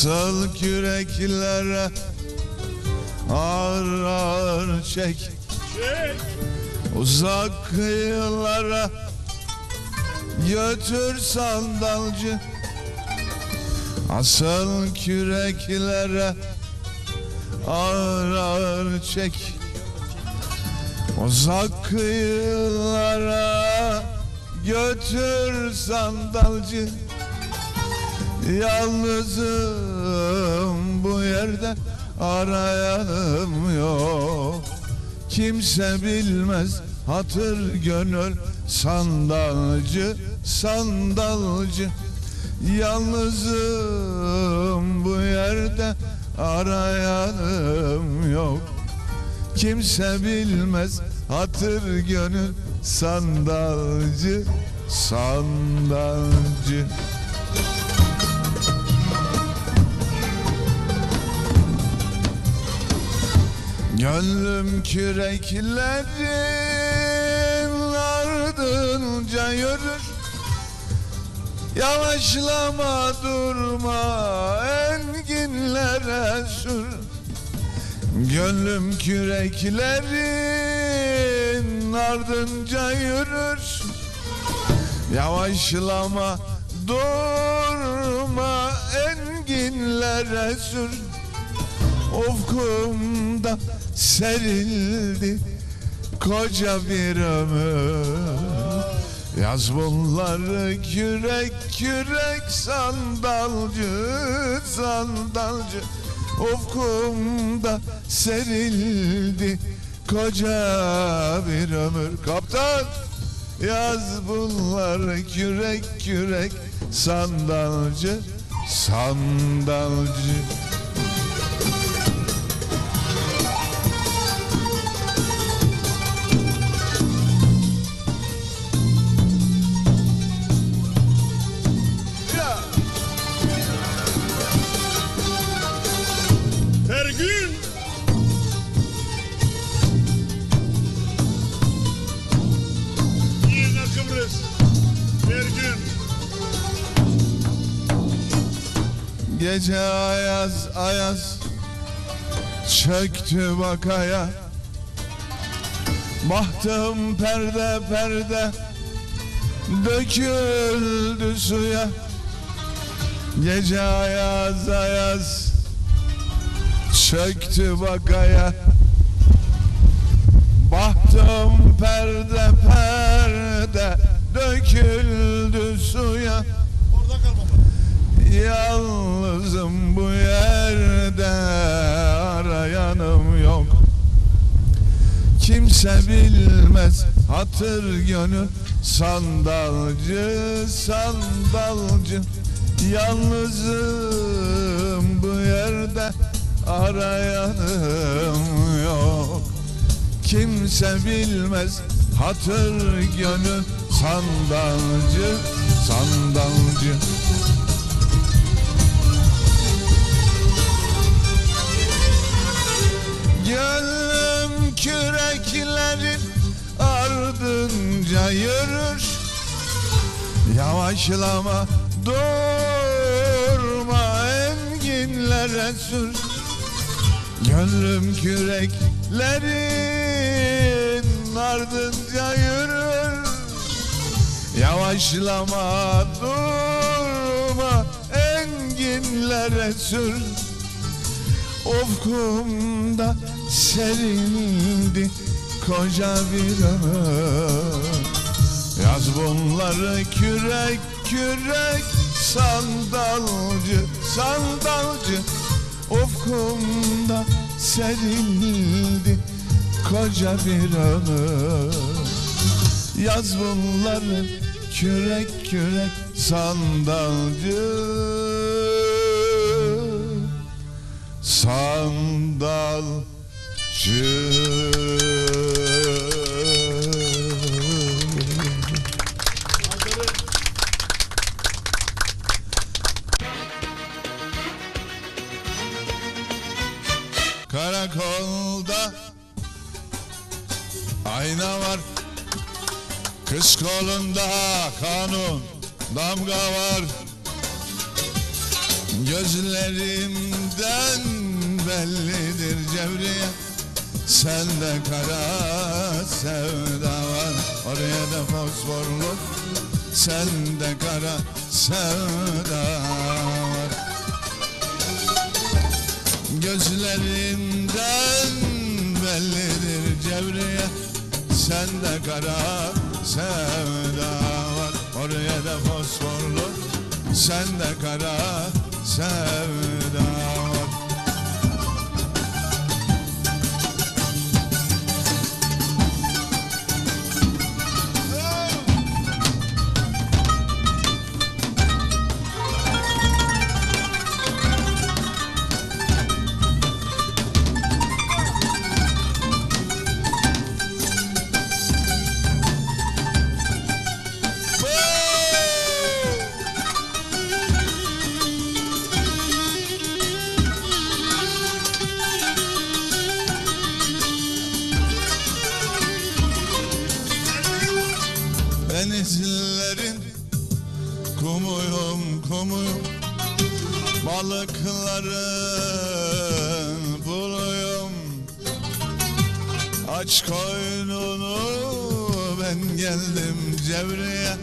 Asıl küreklere ağır ağır çek. Uzak kıyılara götür sandalcı. Asıl küreklere ağır ağır çek. Uzak kıyılara götür sandalcı Yalnızım bu yerde arayanım yok. Kimse bilmez hatır gönül sandalcı sandalcı. Yalnızım bu yerde arayanım yok. Kimse bilmez hatır gönül sandalcı sandalcı Gönlüm küreklerin ardınca yürür. Yavaşlama durma enginlere sür. Gönlüm küreklerin ardınca yürür. Yavaşlama durma enginlere sür Ufkumda serildi koca bir ömür. Yaz bunları kürek kürek sandalcı sandalcı Ufkumda serildi koca bir ömür. Kaptan yaz bunları kürek kürek sandalcı sandalcı Gece ayaz ayaz çöktü bakaya. Bahtım perde perde döküldü suya. Gece ayaz ayaz çöktü bakaya. Bahtım perde perde döküldü suya Yalnızım bu yerde arayanım yok. Kimse bilmez hatır gönül sandalcı sandalcı. Yalnızım bu yerde arayanım yok. Kimse bilmez hatır gönül sandalcı sandalcı Gönlüm küreklerin ardınca yürür. Yavaşlama durma enginlere sür. Gönlüm küreklerin ardınca yürür. Yavaşlama durma enginlere sür. Ufkumda serildi koca bir Yaz bunları kürek kürek sandalcı sandalcı. Ufkumda serildi koca bir ömür Yaz bunları kürek kürek sandalcı. Sandalcı Karakolda ayna var. Kız kolunda kanun damga var. Gözlerimden bellidir Cevriye Sende kara sevda var. Oraya da fosforlu. Sende kara sevda var. Gözlerimden bellidir Cevriye Sende kara sevda var. Oraya da fosforlu. Sende kara sevda Balıkların buluyum Aç koynunu ben geldim Cevriye.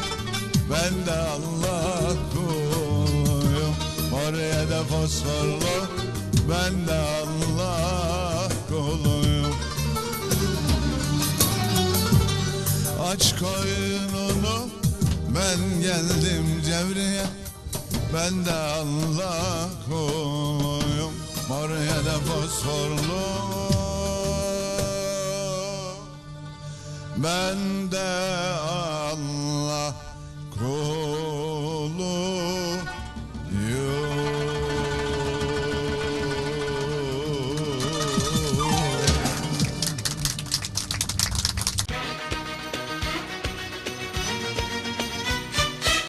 Ben de Allah kuluyum Oraya da fosforlu Ben de Allah kuluyum. Aç koynunu ben geldim Cevriye Ben de Allah kuluyum Oraya da fosforlu. Ben de